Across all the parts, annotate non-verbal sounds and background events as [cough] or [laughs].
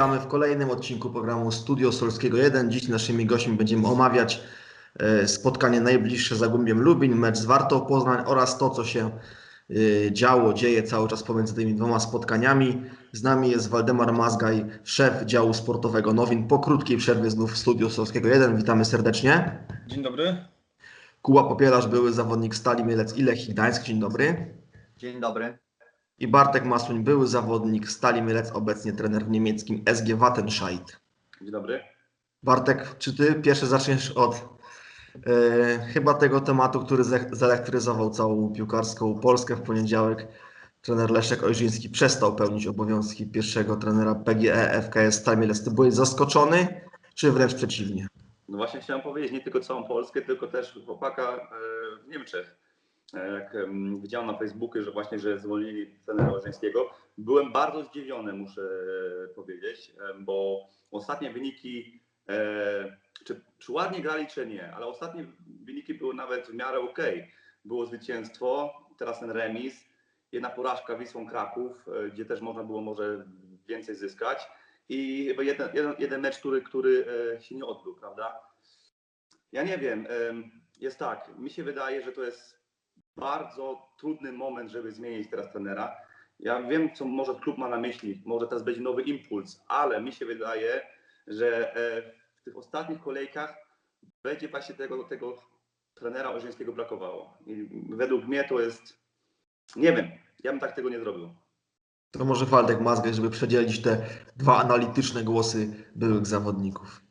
Witamy w kolejnym odcinku programu Studio Solskiego 1. Dziś naszymi gośćmi będziemy omawiać e, spotkanie najbliższe z Zagłębiem Lubin, mecz z Wartą Poznań oraz to, co się e, działo, dzieje cały czas pomiędzy tymi dwoma spotkaniami. Z nami jest Waldemar Mazgaj, szef działu sportowego Nowin. Po krótkiej przerwie znów w Studio Solskiego 1. Witamy serdecznie. Dzień dobry. Kuba Popielarz, były zawodnik Stali Mielec i Lechii Gdańsk. Dzień dobry. Dzień dobry. I Bartek Masuń, były zawodnik Stali Mielec, obecnie trener w niemieckim SG Wattenscheid. Dzień dobry. Bartek, czy ty pierwszy zaczniesz od e, chyba tego tematu, który ze- zelektryzował całą piłkarską Polskę w poniedziałek? Trener Leszek Ojrzyński przestał pełnić obowiązki pierwszego trenera PGE FKS Stal Mielec. Ty byłeś zaskoczony, czy wręcz przeciwnie? No właśnie chciałem powiedzieć nie tylko całą Polskę, tylko też chłopaka e, w Niemczech. Jak em, widziałem na Facebooku, że właśnie, że zwolnili trenera Łażeńskiego, byłem bardzo zdziwiony, muszę e, powiedzieć, bo ostatnie wyniki, e, czy, czy ładnie grali, czy nie, ale ostatnie wyniki były nawet w miarę okej. Było zwycięstwo, teraz ten remis, jedna porażka Wisłą Kraków, e, gdzie też można było może więcej zyskać i chyba jeden, jeden, jeden mecz, który, który się nie odbył, prawda? Ja nie wiem, em, jest tak, mi się wydaje, że to jest bardzo trudny moment, żeby zmienić teraz trenera. Ja wiem, co może klub ma na myśli, może teraz będzie nowy impuls, ale mi się wydaje, że e, w tych ostatnich kolejkach będzie właśnie tego, tego trenera Orzeńskiego brakowało. I według mnie to jest, nie wiem, ja bym tak tego nie zrobił. To może Waldek Mazgaj, żeby przedzielić te dwa analityczne głosy byłych zawodników.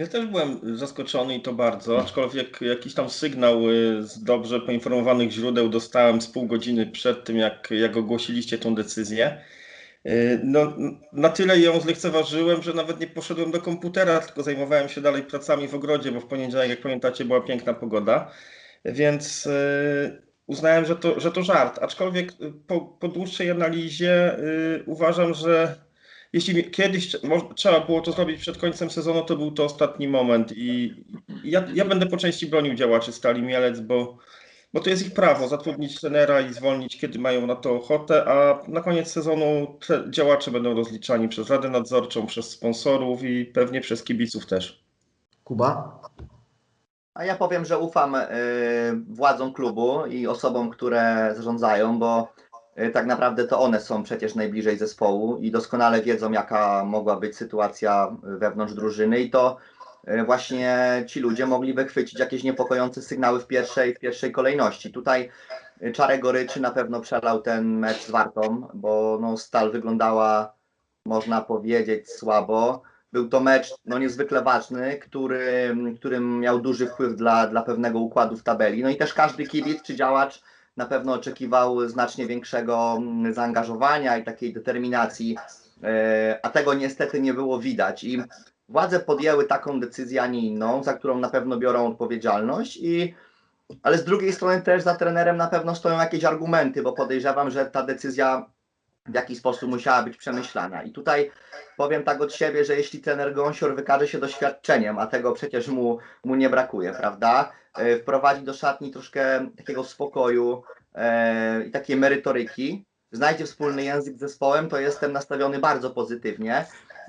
Ja też byłem zaskoczony i to bardzo, aczkolwiek jakiś tam sygnał y, z dobrze poinformowanych źródeł dostałem z pół godziny przed tym, jak, jak ogłosiliście tą decyzję. Y, No, na tyle ją zlekceważyłem, że nawet nie poszedłem do komputera, tylko zajmowałem się dalej pracami w ogrodzie, bo w poniedziałek, jak pamiętacie, była piękna pogoda. Więc y, uznałem, że to, że to żart. Aczkolwiek po, po dłuższej analizie uważam, że jeśli kiedyś trzeba było to zrobić przed końcem sezonu, to był to ostatni moment. I ja, ja będę po części bronił działaczy Stali Mielec, bo, bo to jest ich prawo zatrudnić trenera i zwolnić, kiedy mają na to ochotę, a na koniec sezonu te działacze będą rozliczani przez Radę Nadzorczą, przez sponsorów i pewnie przez kibiców też. Kuba? A ja powiem, że ufam y, władzom klubu i osobom, które zarządzają, bo tak naprawdę to one są przecież najbliżej zespołu i doskonale wiedzą, jaka mogła być sytuacja wewnątrz drużyny i to y, właśnie ci ludzie mogli wychwycić jakieś niepokojące sygnały w pierwszej, w pierwszej kolejności. Tutaj Czarek Goryczy na pewno przelał ten mecz z Wartą, bo no, Stal wyglądała, można powiedzieć, słabo. Był to mecz no, niezwykle ważny, który, który miał duży wpływ dla, dla pewnego układu w tabeli. No i też każdy kibic czy działacz na pewno oczekiwał znacznie większego mm, zaangażowania i takiej determinacji, e, a tego niestety nie było widać. I władze podjęły taką decyzję, a nie inną, za którą na pewno biorą odpowiedzialność i ale z drugiej strony też za trenerem na pewno stoją jakieś argumenty, bo podejrzewam, że ta decyzja w jakiś sposób musiała być przemyślana. I tutaj powiem tak od siebie, że jeśli trener Gąsior wykaże się doświadczeniem, a tego przecież mu, mu nie brakuje, prawda? E, Wprowadzi do szatni troszkę takiego spokoju e, i takiej merytoryki, znajdzie wspólny język z zespołem, to jestem nastawiony bardzo pozytywnie.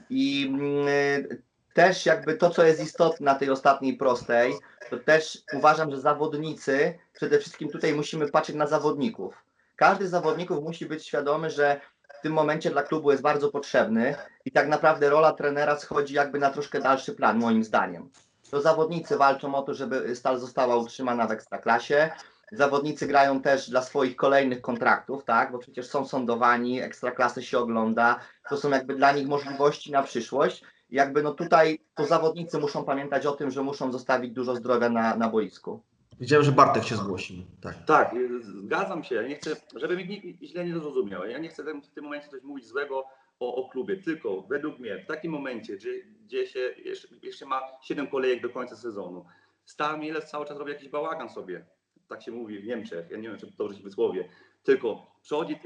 I mm, e, też jakby to, co jest istotne na tej ostatniej prostej, to też uważam, że zawodnicy, przede wszystkim tutaj musimy patrzeć na zawodników. Każdy z zawodników musi być świadomy, że w tym momencie dla klubu jest bardzo potrzebny i tak naprawdę rola trenera schodzi jakby na troszkę dalszy plan, moim zdaniem. To zawodnicy walczą o to, żeby Stal została utrzymana w ekstraklasie. Zawodnicy grają też dla swoich kolejnych kontraktów, tak? Bo przecież są sądowani, ekstraklasy się ogląda. To są jakby dla nich możliwości na przyszłość. I Jakby no tutaj to zawodnicy muszą pamiętać o tym, że muszą zostawić dużo zdrowia na, na boisku. Widziałem, że Bartek się zgłosił. Tak. Tak, zgadzam się. Ja nie chcę, żeby mnie źle nie zrozumiał. Ja nie chcę w tym momencie coś mówić złego o, o klubie, tylko według mnie w takim momencie, gdzie, gdzie się jeszcze, jeszcze ma 7 kolejek do końca sezonu, Stal Mielec cały czas robi jakiś bałagan sobie. Tak się mówi w Niemczech. Ja nie wiem, czy dobrze się wysłowię. Tylko przychodzi,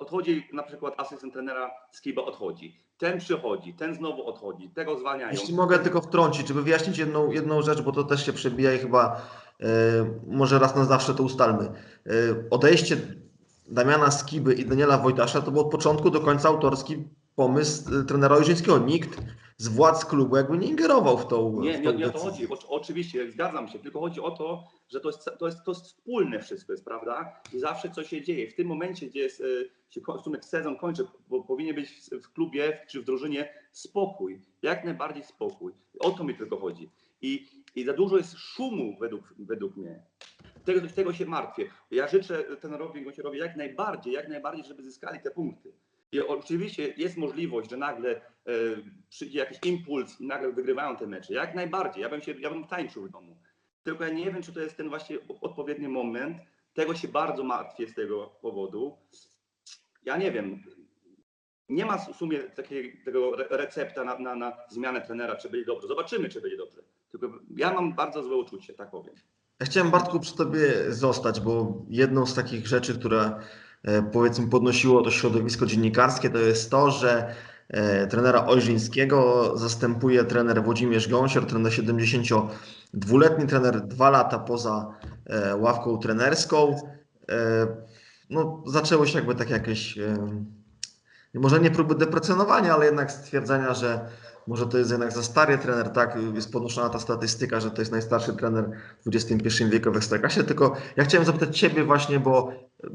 odchodzi na przykład asystent trenera Skiba odchodzi. Ten przychodzi, ten znowu odchodzi, tego zwalniają. Jeśli mogę tylko wtrącić, żeby wyjaśnić jedną, jedną rzecz, bo to też się przebija i chyba e, może raz na zawsze to ustalmy. E, odejście Damiana Skiby i Daniela Wojtasza to był od początku do końca autorski pomysł y, trenera Ojrzyńskiego. Nikt z władz klubu jakby nie ingerował w tą Nie, w nie, tą nie o to chodzi. O, oczywiście, zgadzam się, tylko chodzi o to, że to jest, to, jest, to jest wspólne wszystko, jest prawda? I zawsze co się dzieje. W tym momencie, gdzie jest, e, się w sezon kończy, bo powinien być w, klubie czy w drużynie spokój. Jak najbardziej spokój. O to mi tylko chodzi. I, i za dużo jest szumu według, według mnie. Tego, tego się martwię. Ja życzę trenerowi Gosierowi jak najbardziej, jak najbardziej, żeby zyskali te punkty. I oczywiście jest możliwość, że nagle e, przyjdzie jakiś impuls i nagle wygrywają te mecze. Jak najbardziej. Ja bym, się, ja bym tańczył w domu. Tylko ja nie wiem, czy to jest ten właśnie odpowiedni moment. Tego się bardzo martwię z tego powodu. Ja nie wiem. Nie ma w sumie takiego re- recepta na, na, na zmianę trenera, czy będzie dobrze. Zobaczymy, czy będzie dobrze. Tylko ja mam bardzo złe uczucie, tak powiem. Ja chciałem Bartku przy Tobie zostać, bo jedną z takich rzeczy, które e, powiedzmy podnosiło to środowisko dziennikarskie, to jest to, że e, trenera Ojrzyńskiego zastępuje trener Włodzimierz Gąsior, trener 72-letni, trener dwa lata poza e, ławką trenerską. E, no, zaczęło się jakby tak jakieś, e, może nie próby deprecjonowania, ale jednak stwierdzenia, że może to jest jednak za stary trener, tak, jest podnoszona ta statystyka, że to jest najstarszy trener w XXI wieku w Ekstraklasie, tylko ja chciałem zapytać Ciebie właśnie, bo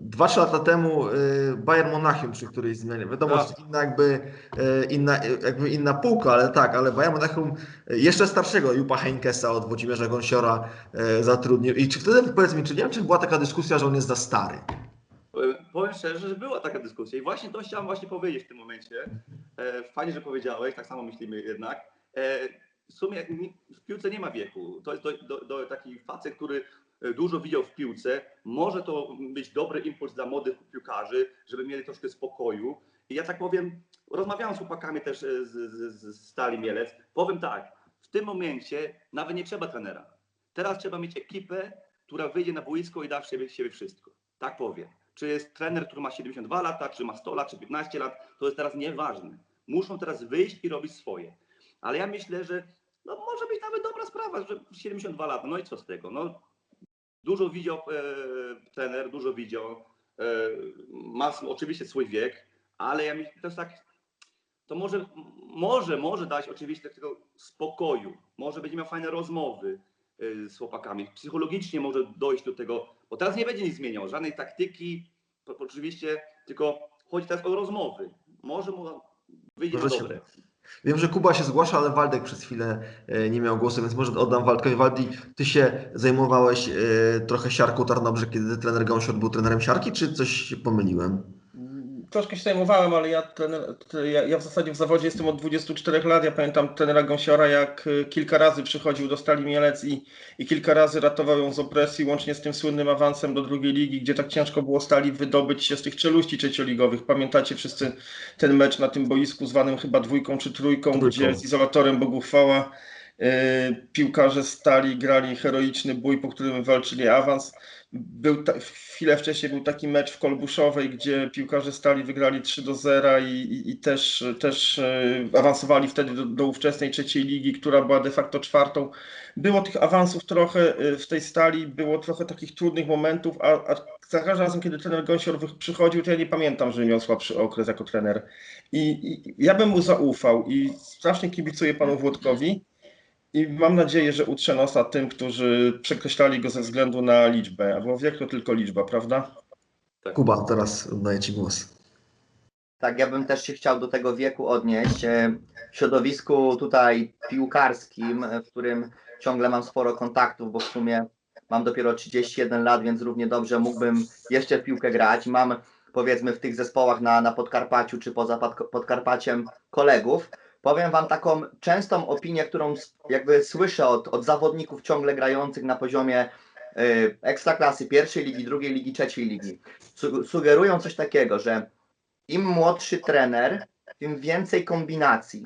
2-3 lata temu y, Bayern Monachium przy którejś zmianie, wiadomo, Tak. inna jakby, y, inna, jakby inna półka, ale tak, ale Bayern Monachium y, jeszcze starszego Jupa Heinkesa od Włodzimierza Gąsiora zatrudnił i czy wtedy, powiedz mi, czy nie wiem, czy była taka dyskusja, że on jest za stary? Powiem- szczerze, że była taka dyskusja i właśnie to chciałem właśnie powiedzieć w tym momencie. E, Fajnie, że powiedziałeś, tak samo myślimy jednak. E, W sumie w piłce nie ma wieku. To jest do, do, do taki facet, który e, dużo widział w piłce. Może to być dobry impuls dla młodych piłkarzy, żeby mieli troszkę spokoju. I ja tak powiem, rozmawiałem z chłopakami też z, z, z Stali Mielec. Powiem tak, w tym momencie nawet nie trzeba trenera. Teraz trzeba mieć ekipę, która wyjdzie na boisko i da w siebie, siebie wszystko. Tak powiem. Czy jest trener, który ma 72 lata, czy ma 100 lat, czy 15 lat, to jest teraz nieważne. Muszą teraz wyjść i robić swoje. Ale ja myślę, że no, może być nawet dobra sprawa, że 72 lata, no i co z tego? No, dużo widział e, trener, dużo widział. E, ma oczywiście swój wiek, ale ja to jest tak, to może, może, może dać oczywiście takiego spokoju. Może będzie miał fajne rozmowy z chłopakami. Psychologicznie może dojść do tego, bo teraz nie będzie nic zmieniał, żadnej taktyki, oczywiście, tylko chodzi teraz o rozmowy. Może mu wyjdzie Może dobre. Wiem, że Kuba się zgłasza, ale Waldek przez chwilę e, nie miał głosu, więc może oddam Waldkowi. Waldi, ty się zajmowałeś e, trochę siarką Tarnobrze, kiedy trener Gąsior był trenerem siarki, czy coś się pomyliłem? Troszkę się zajmowałem, ale ja, trener, ja, ja w zasadzie w zawodzie jestem od 24 lat. Ja pamiętam trenera Gąsiora, jak y, kilka razy przychodził do Stali Mielec i, i kilka razy ratował ją z opresji, łącznie z tym słynnym awansem do drugiej ligi, gdzie tak ciężko było Stali wydobyć się z tych czeluści trzecioligowych. Pamiętacie wszyscy ten mecz na tym boisku zwanym chyba dwójką czy trójką, Trójką. gdzie z izolatorem Bogu chwała y, piłkarze Stali grali heroiczny bój, po którym walczyli awans. Był ta, chwilę wcześniej był taki mecz w Kolbuszowej, gdzie piłkarze Stali wygrali 3 do 0 i, i, i też, też e, awansowali wtedy do, do ówczesnej trzeciej ligi, która była de facto czwartą. Było tych awansów trochę e, w tej Stali, było trochę takich trudnych momentów, a, a za każdym razem, kiedy trener Gąsior przychodził, to ja nie pamiętam, że miał słabszy okres jako trener. I, I ja bym mu zaufał i strasznie kibicuję panu Włodkowi. I mam nadzieję, że utrze nosa tym, którzy przekreślali go ze względu na liczbę, bo wiek to tylko liczba, prawda? Kuba, teraz oddaję Ci głos. Tak, ja bym też się chciał do tego wieku odnieść. E, W środowisku tutaj piłkarskim, e, w którym ciągle mam sporo kontaktów, bo w sumie mam dopiero 31 lat, więc równie dobrze mógłbym jeszcze w piłkę grać. Mam powiedzmy w tych zespołach na, na Podkarpaciu czy poza Podk- Podkarpaciem kolegów. Powiem Wam taką częstą opinię, którą jakby słyszę od, od zawodników ciągle grających na poziomie y, ekstraklasy pierwszej ligi, drugiej ligi, trzeciej ligi. Su- Sugerują coś takiego, że im młodszy trener, tym więcej kombinacji.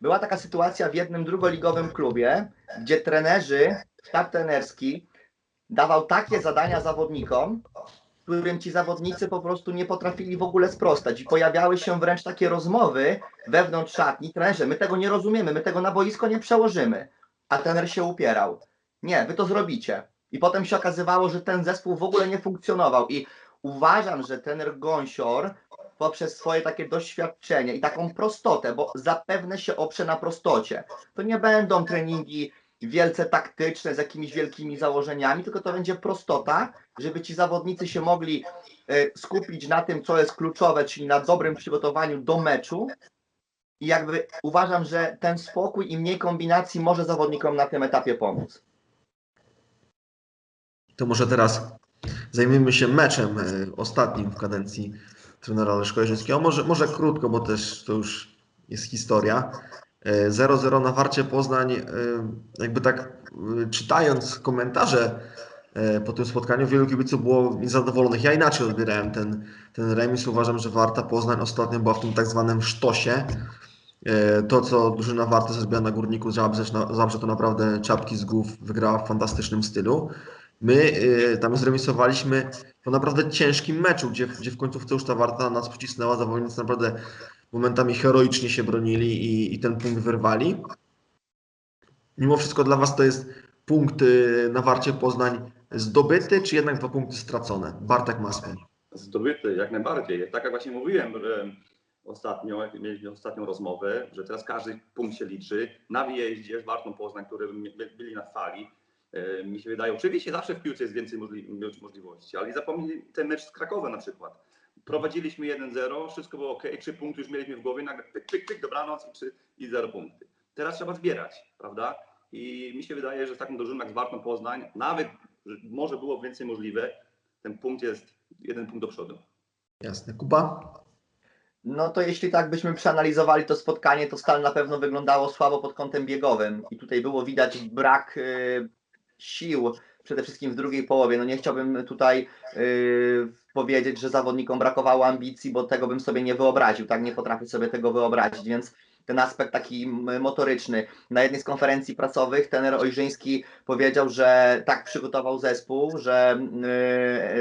Była taka sytuacja w jednym drugoligowym klubie, gdzie trenerzy, sztab trenerski dawał takie zadania zawodnikom, którym ci zawodnicy po prostu nie potrafili w ogóle sprostać. I pojawiały się wręcz takie rozmowy wewnątrz szatni, trenerze, my tego nie rozumiemy, my tego na boisko nie przełożymy. A trener się upierał. Nie, wy to zrobicie. I potem się okazywało, że ten zespół w ogóle nie funkcjonował. I uważam, że trener Gąsior poprzez swoje takie doświadczenie i taką prostotę, bo zapewne się oprze na prostocie. To nie będą treningi wielce taktyczne z jakimiś wielkimi założeniami, tylko to będzie prostota, żeby ci zawodnicy się mogli e, skupić na tym, co jest kluczowe, czyli na dobrym przygotowaniu do meczu. I jakby uważam, że ten spokój i mniej kombinacji może zawodnikom na tym etapie pomóc. To może teraz zajmiemy się meczem e, ostatnim w kadencji trenera Leszka Jerzyńskiego. Może, może krótko, bo też to już jest historia. E, 0-0 na Warcie Poznań. e, Jakby tak e, czytając komentarze e, po tym spotkaniu, wielu kibiców było niezadowolonych. Ja inaczej odbierałem ten, ten remis. Uważam, że Warta Poznań ostatnio była w tym tak zwanym sztosie. To, co drużyna Warty zrobiła na Górniku Zabrze, Zabrze to naprawdę czapki z głów wygrała w fantastycznym stylu. My tam zremisowaliśmy po naprawdę ciężkim meczu, gdzie, gdzie w końcówce już ta Warta nas przycisnęła, zawodnicy naprawdę momentami heroicznie się bronili i, i ten punkt wyrwali. Mimo wszystko dla Was to jest punkt y, na Warcie Poznań zdobyty, czy jednak dwa punkty stracone? Bartek Masłoń. Zdobyty, jak najbardziej. Tak jak właśnie mówiłem ostatnio, jak mieliśmy ostatnią rozmowę, że teraz każdy punkt się liczy. Na wyjeździe z Wartą Poznań, które by- byli na fali, e, mi się wydaje, oczywiście zawsze w piłce jest więcej możli- możliwości, ale zapomnij ten mecz z Krakowem na przykład. Prowadziliśmy 1-0, wszystko było ok, trzy punkty już mieliśmy w głowie, nagle pyk, pyk, pyk, dobranoc i, trzy, i zero punkty. Teraz trzeba zbierać, prawda? I mi się wydaje, że z taką drużyną jak z Wartą Poznań, nawet że może było więcej możliwe, ten punkt jest jeden punkt do przodu. Jasne. Kuba? No to jeśli tak byśmy przeanalizowali to spotkanie, to Stal na pewno wyglądało słabo pod kątem biegowym i tutaj było widać brak y, sił, przede wszystkim w drugiej połowie. No nie chciałbym tutaj y, powiedzieć, że zawodnikom brakowało ambicji, bo tego bym sobie nie wyobraził, tak nie potrafię sobie tego wyobrazić, więc ten aspekt taki motoryczny. Na jednej z konferencji prasowych tener Ojrzyński powiedział, że tak przygotował zespół, że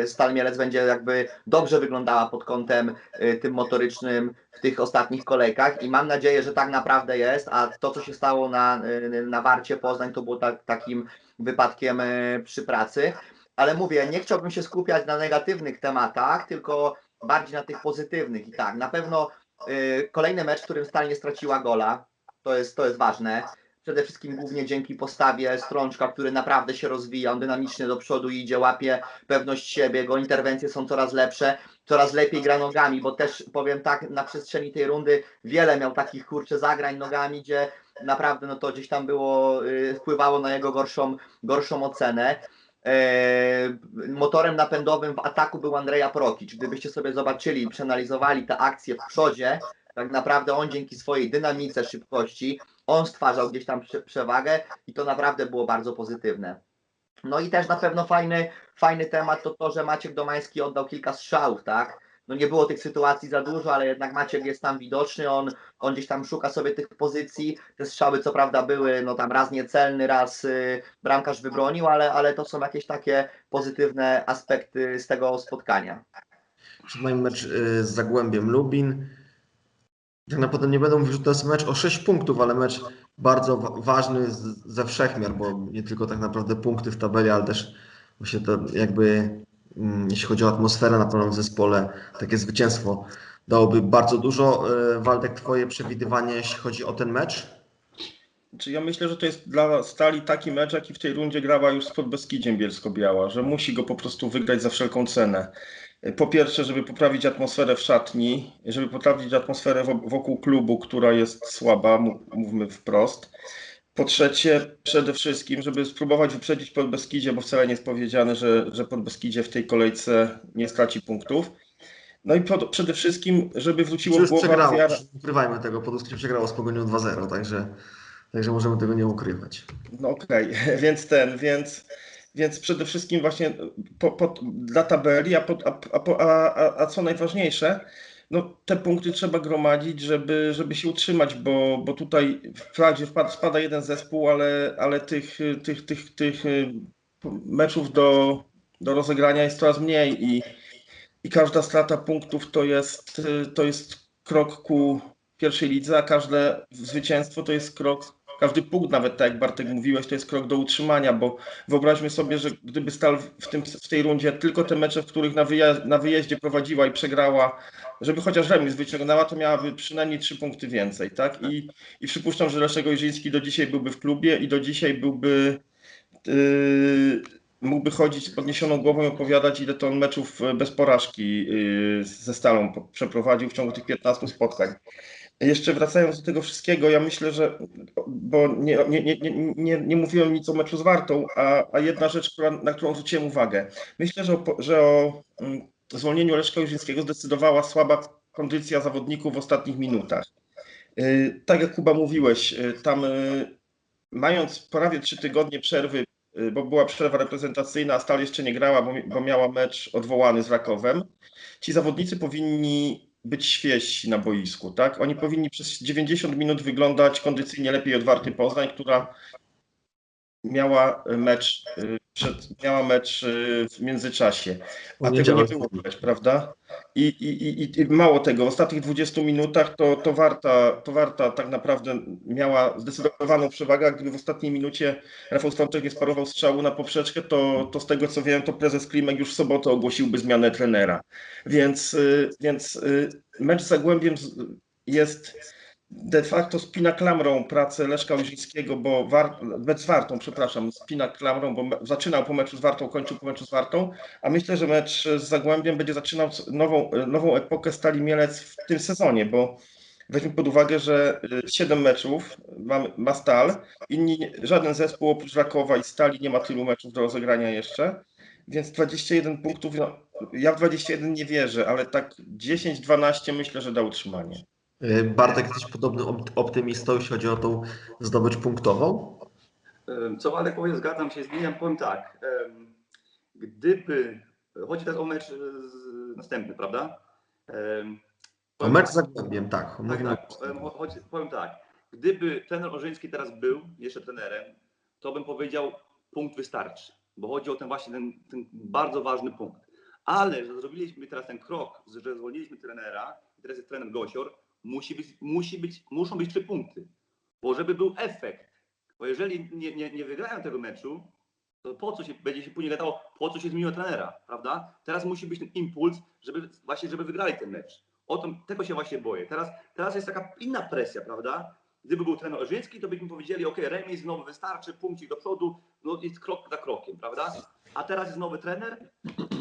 y, Stal Mielec będzie jakby dobrze wyglądała pod kątem y, tym motorycznym w tych ostatnich kolejkach. I mam nadzieję, że tak naprawdę jest, a to co się stało na, y, na Warcie Poznań to było tak, takim wypadkiem przy pracy, ale mówię, nie chciałbym się skupiać na negatywnych tematach, tylko bardziej na tych pozytywnych. I tak, na pewno kolejny mecz, w którym Stal nie straciła gola, to jest, to jest ważne. Przede wszystkim głównie dzięki postawie Strączka, który naprawdę się rozwija, on dynamicznie do przodu idzie, łapie pewność siebie, jego interwencje są coraz lepsze, coraz lepiej gra nogami, bo też powiem tak, na przestrzeni tej rundy wiele miał takich kurczę zagrań nogami, gdzie naprawdę no to gdzieś tam było, y, wpływało na jego gorszą, gorszą ocenę. E, motorem napędowym w ataku był Andrea Prokic. Gdybyście sobie zobaczyli i przeanalizowali te akcje w przodzie, tak naprawdę on dzięki swojej dynamice, szybkości, on stwarzał gdzieś tam prze- przewagę i to naprawdę było bardzo pozytywne. No i też na pewno fajny, fajny temat to to, że Maciek Domański oddał kilka strzałów, tak? No nie było tych sytuacji za dużo, ale jednak Maciek jest tam widoczny, on, on gdzieś tam szuka sobie tych pozycji. Te strzały co prawda były, no tam raz niecelny, raz y, bramkarz wybronił, ale, ale to są jakieś takie pozytywne aspekty z tego spotkania. Przed moim mecz y, z Zagłębiem Lubin. Tak naprawdę nie będę mówił, że to jest mecz o 6 punktów, ale mecz bardzo wa- ważny ze wszechmiar, bo nie tylko tak naprawdę punkty w tabeli, ale też właśnie to jakby, jeśli chodzi o atmosferę na pewno w zespole, takie zwycięstwo dałoby bardzo dużo. Y, Waldek, twoje przewidywanie, jeśli chodzi o ten mecz? Czy ja myślę, że to jest dla Stali taki mecz, jaki w tej rundzie grała już z Podbeskidziem Bielsko-Biała, że musi go po prostu wygrać za wszelką cenę. Po pierwsze, żeby poprawić atmosferę w szatni, żeby poprawić atmosferę wo- wokół klubu, która jest słaba, mów- mówmy wprost. Po trzecie, przede wszystkim, żeby spróbować wyprzedzić Podbeskidzie, bo wcale nie jest powiedziane, że, że Podbeskidzie w tej kolejce nie straci punktów. No i pod, przede wszystkim, żeby wróciło w Już głowach przegrało, nie ukrywajmy tego, Podolskie przegrało z Pogonią 2-0, także, także możemy tego nie ukrywać. No okej, [laughs] więc ten, więc, więc przede wszystkim właśnie po, po, dla tabeli, a, po, a, a, po- a, a, a co najważniejsze, no te punkty trzeba gromadzić, żeby, żeby się utrzymać, bo, bo tutaj wprawdzie wpada, spada jeden zespół, ale, ale tych, tych, tych, tych y, meczów do, do rozegrania jest coraz mniej i, i każda strata punktów to jest, y, to jest krok ku pierwszej lidze, a każde zwycięstwo to jest krok każdy punkt, nawet tak jak Bartek mówiłeś, to jest krok do utrzymania, bo wyobraźmy sobie, że gdyby Stal w, tym, w tej rundzie tylko te mecze, w których na, na wyjeździe prowadziła i przegrała, żeby chociaż remis wyciągnęła, to miałaby przynajmniej trzy punkty więcej, tak? I, i przypuszczam, że Leszek Ojrzyński do dzisiaj byłby w klubie i do dzisiaj byłby yy, mógłby chodzić z podniesioną głową i opowiadać, ile to on meczów e, bez porażki yy, ze Stalą przeprowadził w ciągu tych 15 spotkań. Jeszcze wracając do tego wszystkiego, ja myślę, że, bo nie, nie, nie, nie, nie, mówiłem nic o meczu z Wartą, a, a jedna rzecz, która, na którą zwróciłem uwagę. Myślę, że o, że o mm, zwolnieniu Leszka Ojrzyńskiego zdecydowała słaba kondycja zawodników w ostatnich minutach. Yy, Tak jak Kuba mówiłeś, yy, tam yy, mając prawie trzy tygodnie przerwy, bo była przerwa reprezentacyjna, a Stal jeszcze nie grała, bo, bo miała mecz odwołany z Rakowem, ci zawodnicy powinni być świeżsi na boisku, tak? Oni powinni przez 90 minut wyglądać kondycyjnie lepiej od Warty Poznań, która miała mecz, yy, przed, miała mecz yy, w międzyczasie. A tego nie było widać, prawda? I, i, i, I mało tego, w ostatnich 20 minutach to, to, warta, to Warta tak naprawdę miała zdecydowaną przewagę, gdyby w ostatniej minucie Rafał Stączek nie sparował strzału na poprzeczkę, to, to z tego co wiem, to prezes Klimek już w sobotę ogłosiłby zmianę trenera. Więc, y, więc y, mecz z Zagłębiem jest de facto spina klamrą pracę Leszka Ojrzyńskiego, bo war, z Wartą, przepraszam, spina klamrą, bo zaczynał po meczu z Wartą, kończył po meczu z Wartą, a myślę, że mecz z Zagłębiem będzie zaczynał nową, nową epokę Stali Mielec w tym sezonie, bo weźmy pod uwagę, że 7 meczów ma, ma Stal, inni, żaden zespół oprócz Rakowa i Stali nie ma tylu meczów do rozegrania jeszcze, więc 21 punktów, no, ja w 21 nie wierzę, ale tak 10-12 myślę, że da utrzymanie. Y, Bartek, jesteś podobny op- optymistą, jeśli chodzi o tą zdobycz punktową? Co Waldek powie, zgadzam się z nim. Powiem tak. Gdyby. Chodzi teraz o mecz e, następny, prawda? O mecz tak. z Zagłębiem, tak. Tak, tak. Chodzi, powiem tak. Gdyby trener Orzyński teraz był jeszcze trenerem, to bym powiedział, punkt wystarczy. Bo chodzi o ten właśnie ten, ten bardzo ważny punkt. Ale że zrobiliśmy teraz ten krok, że zwolniliśmy trenera, i teraz jest trener Gosior, musi być, musi być, muszą być trzy punkty. Bo żeby był efekt, bo jeżeli nie, nie, nie wygrają tego meczu, to po co się będzie się później gadało, po co się zmieniło trenera, prawda? Teraz musi być ten impuls, żeby właśnie, żeby wygrali ten mecz. O tym, tego się właśnie boję. Teraz, teraz jest taka inna presja, prawda? Gdyby był trener Orzyński, to byśmy powiedzieli, ok, remis znowu wystarczy, punkcik do przodu, no jest krok za krokiem, prawda? A teraz jest nowy trener,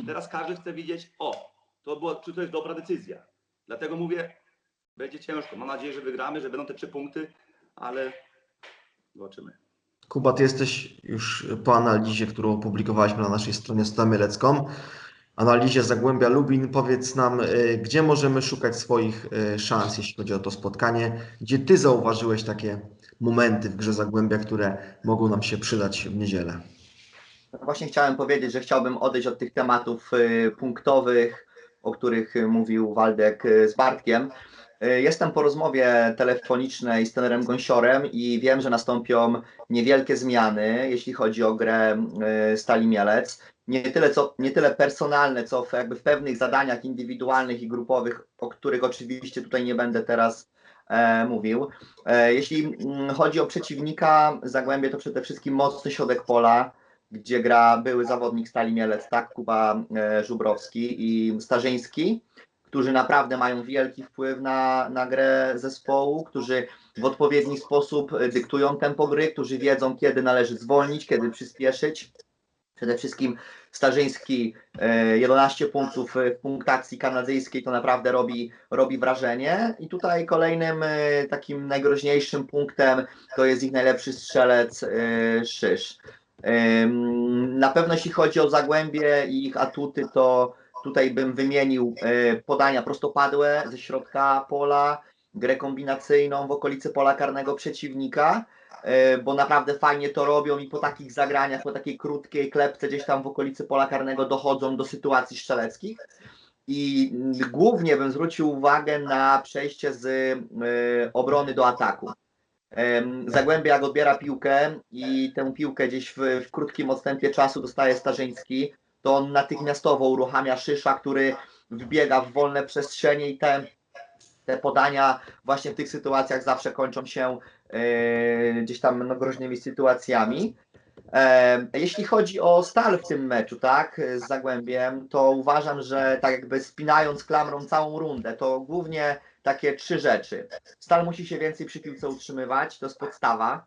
teraz każdy chce widzieć, o, to była, czy to jest dobra decyzja. Dlatego mówię, będzie ciężko. Mam nadzieję, że wygramy, że będą te trzy punkty, ale zobaczymy. Kuba, ty jesteś już po analizie, którą opublikowaliśmy na naszej stronie stamielecką. Analizie Zagłębia Lubin. Powiedz nam, y, gdzie możemy szukać swoich y, szans, jeśli chodzi o to spotkanie? Gdzie ty zauważyłeś takie momenty w grze Zagłębia, które mogą nam się przydać w niedzielę? Właśnie chciałem powiedzieć, że chciałbym odejść od tych tematów y, punktowych, o których mówił Waldek z Bartkiem. Y, Jestem po rozmowie telefonicznej z trenerem Gąsiorem i wiem, że nastąpią niewielkie zmiany, jeśli chodzi o grę y, Stali Mielec. Nie tyle, co, nie tyle personalne, co w, jakby w pewnych zadaniach indywidualnych i grupowych, o których oczywiście tutaj nie będę teraz e, mówił. E, jeśli mm, chodzi o przeciwnika, Zagłębie to przede wszystkim mocny środek pola, gdzie gra były zawodnik Stali Mielec, tak, Kuba e, Żubrowski i Starzyński, którzy naprawdę mają wielki wpływ na, na grę zespołu, którzy w odpowiedni sposób e, dyktują tempo gry, którzy wiedzą, kiedy należy zwolnić, kiedy przyspieszyć. Przede wszystkim Starzyński e, 11 punktów w punktacji kanadyjskiej to naprawdę robi, robi wrażenie. I tutaj kolejnym takim najgroźniejszym punktem to jest ich najlepszy strzelec Szysz. Na pewno jeśli chodzi o Zagłębie i ich atuty, to tutaj bym wymienił e, podania prostopadłe ze środka pola, grę kombinacyjną w okolicy pola karnego przeciwnika, e, bo naprawdę fajnie to robią i po takich zagraniach, po takiej krótkiej klepce gdzieś tam w okolicy pola karnego dochodzą do sytuacji strzeleckich. I głównie bym zwrócił uwagę na przejście z e, obrony do ataku. Em, Zagłębie jak odbiera piłkę i tę piłkę gdzieś w, w krótkim odstępie czasu dostaje Starzyński, to on natychmiastowo uruchamia Szysza, który wbiega w wolne przestrzenie i te, te podania właśnie w tych sytuacjach zawsze kończą się e, gdzieś tam no, groźnymi sytuacjami. E, Jeśli chodzi o stal w tym meczu, tak, z Zagłębiem, to uważam, że tak jakby spinając klamrą całą rundę, to głównie takie trzy rzeczy. Stal musi się więcej przy piłce utrzymywać, to jest podstawa.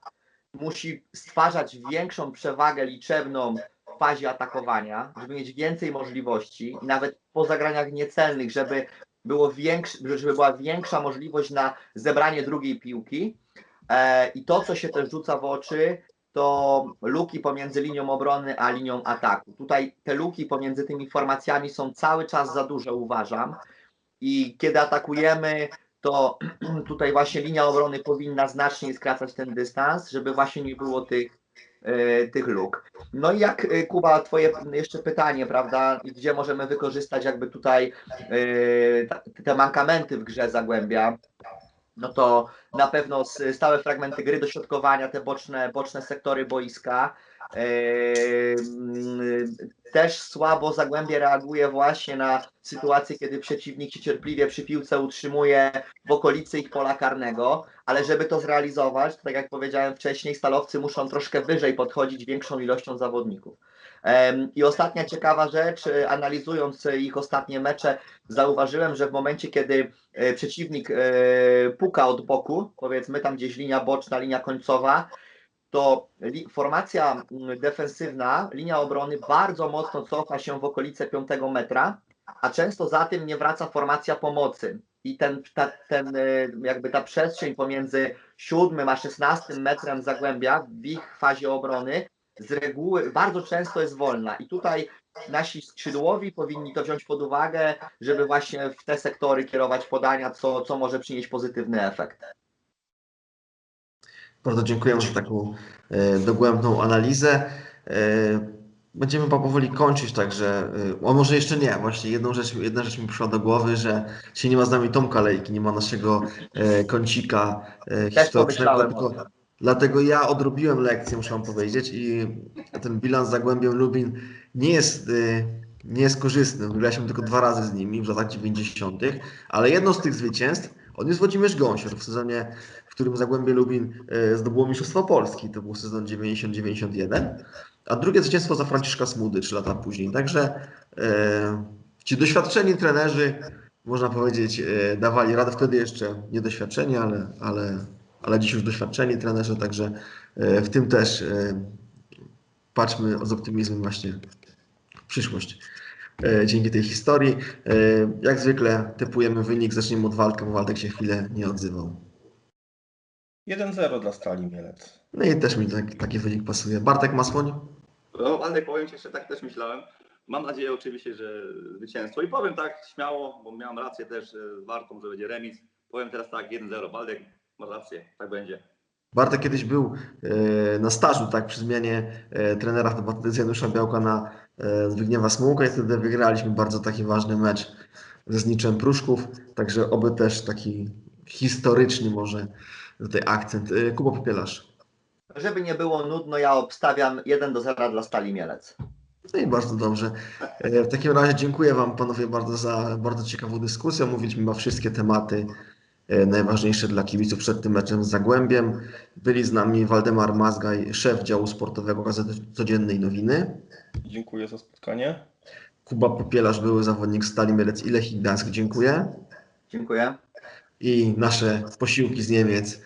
Musi stwarzać większą przewagę liczebną fazie atakowania, żeby mieć więcej możliwości nawet po zagraniach niecelnych, żeby, było większy, żeby była większa możliwość na zebranie drugiej piłki. E, I to, co się też rzuca w oczy, to luki pomiędzy linią obrony a linią ataku. Tutaj te luki pomiędzy tymi formacjami są cały czas za duże, uważam. I kiedy atakujemy, to [clears throat] tutaj właśnie linia obrony powinna znacznie skracać ten dystans, żeby właśnie nie było tych, tych luk. No i jak e, Kuba, twoje jeszcze pytanie, prawda, gdzie możemy wykorzystać jakby tutaj e, te mankamenty w grze Zagłębia, no to na pewno stałe fragmenty gry, dośrodkowania, te boczne, boczne sektory boiska. Ehm, Też słabo Zagłębie reaguje właśnie na sytuacje, kiedy przeciwnik się cierpliwie przy piłce utrzymuje w okolicy ich pola karnego, ale żeby to zrealizować, tak jak powiedziałem wcześniej, stalowcy muszą troszkę wyżej podchodzić większą ilością zawodników. I ostatnia ciekawa rzecz, e, analizując e, ich ostatnie mecze, zauważyłem, że w momencie, kiedy e, przeciwnik puka od boku, powiedzmy tam gdzieś linia boczna, linia końcowa, to formacja defensywna, linia obrony bardzo mocno cofa się w okolice 5 metra, a często za tym nie wraca formacja pomocy. I ten, ta, ten, e, jakby ta przestrzeń pomiędzy 7 a 16 metrem zagłębia w ich fazie obrony z reguły bardzo często jest wolna. I tutaj nasi skrzydłowi powinni to wziąć pod uwagę, żeby właśnie w te sektory kierować podania, co, co może przynieść pozytywny efekt. Bardzo dziękujemy za taką e, dogłębną analizę. E, Będziemy powoli kończyć, także, e, o może jeszcze nie, właśnie jedną rzecz, jedna rzecz mi przyszła do głowy, że dzisiaj nie ma z nami Tomka Lejki, nie ma naszego e, kącika e, historycznego, tylko dlatego ja odrobiłem lekcję, muszę wam powiedzieć i ten bilans Zagłębiem Lubin nie jest, e, nie jest korzystny, wygraliśmy tylko dwa razy z nimi w latach 90., ale jedno z tych zwycięstw odniósł Włodzimierz Gąsior w sezonie w którym Zagłębie Lubin zdobyło Mistrzostwo Polski. To był sezon 90-91. A drugie zwycięstwo za Franciszka Smudy trzy lata później. Także e, ci doświadczeni trenerzy, można powiedzieć, e, dawali radę. Wtedy jeszcze niedoświadczeni, ale, ale, ale dziś już doświadczeni trenerzy. Także e, w tym też patrzmy z optymizmem właśnie w przyszłość. Dzięki tej historii. Jak zwykle typujemy wynik, zaczniemy od walki, bo Waldek się chwilę nie odzywał. 1-0 dla Stali Mielec. No i też mi tak, taki wynik pasuje. Bartek Masłoń? No, ale powiem Ci jeszcze, tak też myślałem. Mam nadzieję oczywiście, że zwycięstwo. I powiem tak śmiało, bo miałem rację też z Wartą, że będzie remis. Powiem teraz tak, 1-0. Waldek, masz rację, tak będzie. Bartek kiedyś był e, na stażu, tak, przy zmianie e, trenera chyba z Janusza Białka na e, Zbigniewa Smułka i wtedy wygraliśmy bardzo taki ważny mecz ze Zniczem Pruszków, także oby też taki historyczny może tutaj akcent. E, Kuba Popielarz. Żeby nie było nudno, ja obstawiam 1 do 0 dla Stali Mielec. No i bardzo dobrze. E, W takim razie dziękuję Wam panowie bardzo za bardzo ciekawą dyskusję. Omówiliśmy chyba wszystkie tematy e, najważniejsze dla kibiców przed tym meczem z Zagłębiem. Byli z nami Waldemar Mazgaj, szef działu sportowego Gazety Codziennej Nowiny. Dziękuję za spotkanie. Kuba Popielarz, były zawodnik Stali Mielec i Lechii Gdańsk. Dziękuję. Dziękuję. I nasze posiłki z Niemiec.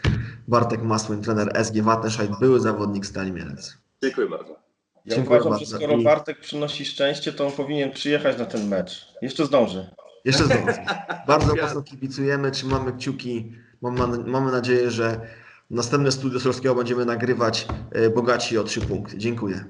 Bartek Masłyn, trener SG Wattenscheid, były zawodnik Stali Mielec. Dziękuję bardzo. Ja Dziękuję uważam, że bardzo. skoro I- Bartek przynosi szczęście, to on powinien przyjechać na ten mecz. Jeszcze zdąży. Jeszcze zdążę. [laughs] Bardzo mocno kibicujemy, trzymamy kciuki. Mamy, mamy nadzieję, że następne studio Solskiego będziemy nagrywać e, bogaci o trzy punkty. Dziękuję.